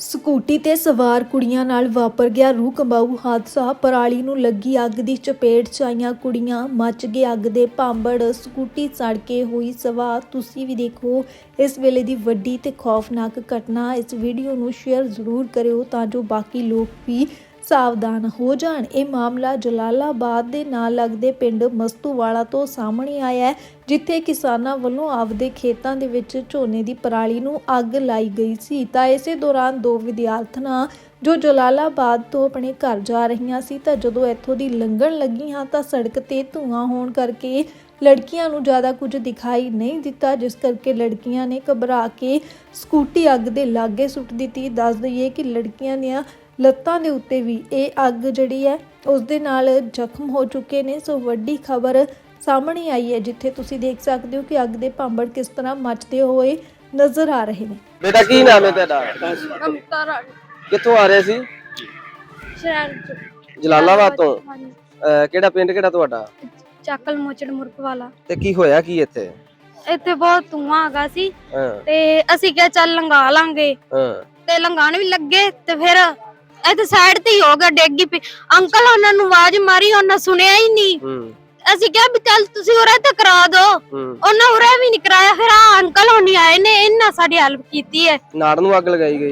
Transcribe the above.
Scooty ਤੇ ਸਵਾਰ ਕੁੜੀਆਂ ਨਾਲ ਵਾਪਰ ਗਿਆ ਰੂਹ ਕੰਬਾਊ ਹਾਦਸਾ। ਪਰਾਲੀ ਨੂੰ ਲੱਗੀ ਅੱਗ ਦੀ ਚਪੇਟ 'ਚ ਆਈਆਂ ਕੁੜੀਆਂ ਮੱਚ ਗਏ। ਅੱਗ ਦੇ ਭਾਂਬੜ ਸਕੂਟੀ ਸੜ ਕੇ ਹੋਈ ਸਵਾ। ਤੁਸੀਂ ਵੀ ਦੇਖੋ ਇਸ ਵੇਲੇ ਦੀ ਵੱਡੀ ਤੇ ਖੌਫਨਾਕ ਘਟਨਾ। ਇਸ ਵੀਡੀਓ ਨੂੰ ਸ਼ੇਅਰ ਜ਼ਰੂਰ ਕਰਿਓ ਤਾਂ ਜੋ ਬਾਕੀ ਲੋਕ ਵੀ ਸਾਵਧਾਨ ਹੋ ਜਾਣ। ਇਹ ਮਾਮਲਾ ਜਲਾਲਾਬਾਦ ਦੇ ਨਾਲ ਲੱਗਦੇ ਪਿੰਡ ਮਸਤੂਵਾਲਾ ਤੋਂ ਸਾਹਮਣੇ ਆਇਆ ਹੈ, ਜਿੱਥੇ ਕਿਸਾਨਾਂ ਵੱਲੋਂ ਆਪਦੇ ਖੇਤਾਂ ਦੇ ਵਿੱਚ ਝੋਨੇ ਦੀ ਪਰਾਲੀ ਨੂੰ ਅੱਗ ਲਾਈ ਗਈ ਸੀ। ਤਾਂ ਇਸੇ ਦੌਰਾਨ ਦੋ ਵਿਦਿਆਰਥਣਾਂ ਜੋ ਜਲਾਲਾਬਾਦ ਤੋਂ ਆਪਣੇ ਘਰ ਜਾ ਰਹੀਆਂ ਸੀ, ਤਾਂ ਜਦੋਂ ਇੱਥੋਂ ਦੀ ਲੰਘਣ ਲੱਗੀਆਂ, ਤਾਂ ਸੜਕ ਤੇ ਧੂਆਂ ਹੋਣ ਕਰਕੇ ਲੜਕੀਆਂ ਨੂੰ ਜ਼ਿਆਦਾ ਕੁਝ ਦਿਖਾਈ ਨਹੀਂ ਦਿੱਤਾ, ਜਿਸ ਕਰਕੇ ਲੜਕੀਆਂ ਨੇ ਘਬਰਾ ਕੇ ਸਕੂਟੀ ਅੱਗ ਦੇ ਲਾਗੇ ਸੁੱਟ ਦਿੱਤੀ। ਦੱਸ ਦਈਏ ਕਿ ਲੜਕੀਆਂ ਦੀਆਂ ਲੱਤਾਂ ਦੇ ਉੱਤੇ ਵੀ ਇਹ ਅੱਗ ਜਿਹੜੀ ਹੈ ਉਸ ਦੇ ਨਾਲ ਜ਼ਖਮ ਹੋ ਚੁੱਕੇ ਨੇ। ਸੋ ਵੱਡੀ ਖਬਰ ਸਾਹਮਣੇ ਆਈ ਹੈ ਜਿੱਥੇ ਤੁਸੀਂ ਦੇਖ ਸਕਦੇ ਹੋ ਕਿ ਅੱਗ ਦੇ ਭਾਂਬੜ ਕਿਸ ਤਰ੍ਹਾਂ ਮੱਚਦੇ ਹੋਏ ਨਜ਼ਰ ਆ ਰਹੇ ਨੇ। ਬੇਟਾ ਕੀ ਨਾਮ ਹੈ ਤੁਹਾਡਾ? ਮਮਤਾ ਰਾਣੀ। ਕਿੱਥੋਂ ਆ ਰਹੇ ਸੀ? ਸ਼ਹਿਰ ਚ। ਜਲਾਲਾਬਾਦ ਤੋਂ? ਹਾਂਜੀ। ਅਹ ਕਿਹੜਾ ਪਿੰਡ ਕਿਹੜਾ ਤੁਹਾਡਾ? ਚੱਕਲ ਮੋਚੜ ਮੁਰਕ ਵਾਲਾ। ਤੇ ਕੀ ਹੋਇਆ ਕੀ ਇੱਥੇ? ਇੱਥੇ ਬਹੁਤ ਧੂਆਂ ਹੈਗਾ ਸੀ। ਹਾਂ। ਤੇ ਅਸੀਂ ਕਿਹਾ ਚੱਲ ਲੰਘਾ ਲਾਂਗੇ। ਹਾਂ। ਤੇ ਲੰਘਾਣ ਵੀ ਲੱਗੇ ਤੇ ਫਿਰ ਇੱਥੇ ਸਾਈਡ ਤੇ ਹੀ ਹੋ ਗਿਆ ਡੇਗੀ ਪਈ। ਅੰਕਲ ਉਹਨਾਂ ਨੂੰ ਆਵਾਜ਼ ਮਾਰੀ ਉਹਨਾਂ ਸੁਣਿਆ ਹੀ ਨਹੀਂ। ਹੂੰ। ਅਸੀਂ ਕਿਹਾ ਵੀ ਚੱਲ ਤੁਸੀਂ ਉਰੇ ਤੇ ਕਰਾ ਦਿਓ। ਹੂੰ। ਉਹਨਾਂ ਉਰੇ ਵੀ ਨਹੀਂ ਕਰਾਇਆ। ਫਿਰ ਆ ਅੰਕਲ ਹੋਣੀ ਆਏ ਨੇ ਇਹਨਾਂ ਸਾਡੀ ਹੈਲਪ ਕੀਤੀ ਹੈ। ਨਾੜ ਨੂੰ ਅੱਗ ਲਗਾਈ ਗਈ।